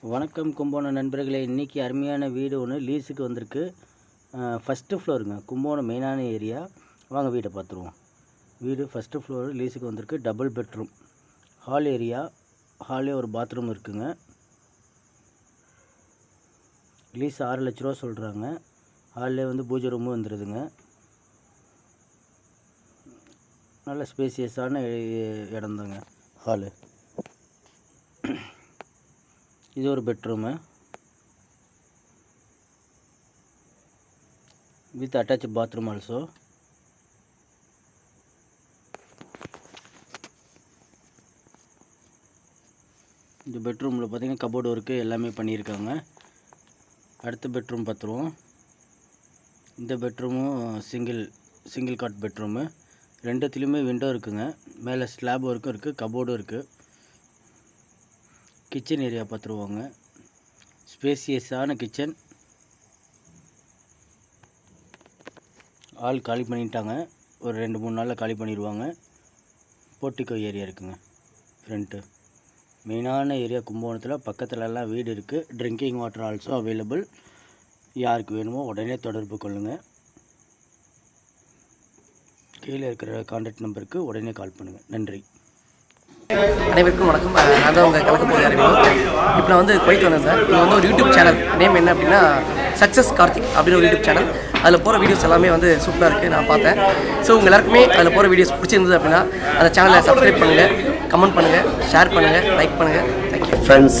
வணக்கம் கும்போணம் நண்பர்களே. இன்றைக்கி அருமையான வீடு ஒன்று லீஸுக்கு வந்திருக்கு. ஃபஸ்ட்டு ஃப்ளோருங்க கும்போணம் மெயினான ஏரியா வாங்க வீட்டை பார்த்துருவோம். வீடு ஃபஸ்ட்டு ஃப்ளோர் லீஸுக்கு வந்திருக்கு. டபுள் பெட்ரூம் ஹால் ஏரியா ஹாலே ஒரு பாத்ரூம் இருக்குங்க. லீஸ் ஆறு லட்ச ரூபா சொல்கிறாங்க ஹாலில் வந்து பூஜை ரூமும் வந்துடுதுங்க நல்ல ஸ்பேசியஸான இடம்தாங்க. ஹாலு இது ஒரு bedroom with attach bathroom also இந்த பெட்ரூமில் பார்த்தீங்கன்னா கபோர்டு ஒர்க்கு எல்லாமே பண்ணியிருக்காங்க. அடுத்த பெட்ரூம் பார்த்துருவோம் இந்த பெட்ரூமும் சிங்கிள் சிங்கிள் காட் பெட்ரூமு ரெண்டுத்துலேயுமே விண்டோ இருக்குங்க. மேலே ஸ்லாப் ஒர்க்கும் இருக்குது கபோர்டும் இருக்குது கிச்சன் ஏரியா பார்த்துருவாங்க. ஸ்பேசியஸான கிச்சன். ஆள் காலி பண்ணிட்டாங்க. ஒரு ரெண்டு மூணு நாளில் காலி பண்ணிடுவாங்க போர்ட்டிகோ ஏரியா இருக்குங்க ஃப்ரண்ட்டு மெயினான ஏரியா கும்பகோணத்தில். பக்கத்துலலாம் வீடு இருக்குது ட்ரிங்கிங் வாட்டர் ஆல்சோ அவைலபிள் யாருக்கு வேணுமோ உடனே தொடர்பு கொள்ளுங்கள் கீழே இருக்கிற கான்டாக்ட் நம்பருக்கு உடனே கால் பண்ணுங்கள் நன்றி. அனைவருக்கும் வணக்கம். நான் தான் உங்கள் கலக்க போகிற அறிவியல் இப்போ நான் வந்து குவைத் வந்தேன் சார். இது வந்து ஒரு யூடியூப் சேனல் நேம் என்ன அப்படின்னா சக்ஸஸ் கார்த்திக் அப்படின்னு ஒரு யூடியூப் சேனல் அதில் போகிற வீடியோஸ் எல்லாமே வந்து சூப்பராக இருக்குது நான் பார்த்தேன். ஸோ உங்கள் எல்லாருக்குமே அதில் போகிற வீடியோஸ் பிடிச்சிருந்தது அப்படின்னா அந்த சேனலை சப்ஸ்கிரைப் பண்ணுங்கள் கமெண்ட் பண்ணுங்கள் ஷேர் பண்ணுங்கள் லைக் பண்ணுங்கள் தேங்க்யூ ஃப்ரெண்ட்ஸ்